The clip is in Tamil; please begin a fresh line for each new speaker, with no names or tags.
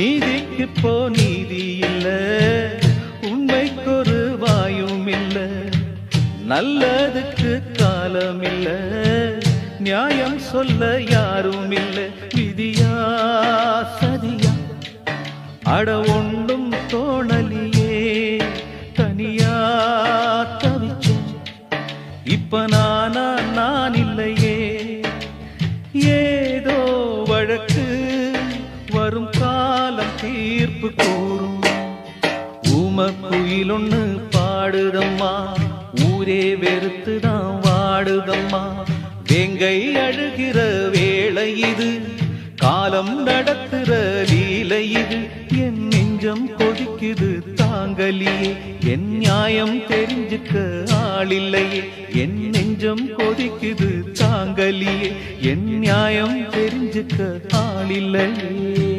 நீதிக்கு போ நீதி இல்ல. உண்மைக்கொரு வாயும் இல்ல. நல்லதுக்கு காலம் இல்ல. நியாயம் சொல்ல யாரும் இல்ல. விதியா சதியா. அட ஒன்றும் தோணலியே. தனியா தவிச்சேன் இப்ப நானா நான் இல்லையே. ஏதோ வழக்கு வரும் காலம் தீர்ப்பு கூறும் ஊம குயில் ஒண்ணு பாடுதம்மா. ஊரே வெறுத்துதான் வாடுதம்மா. வேங்கை அழுகிற வேளை இது. காலம் நடத்துற லீலை இது. என் நெஞ்சம் கொதிக்குது தாங்கலியே. என் நியாயம் தெரிஞ்சுக்க ஆளில்லையே. என் நெஞ்சம் கொதிக்குது தாங்கலியே. என் நியாயம் தெரிஞ்சுக்க ஆளில்லையே.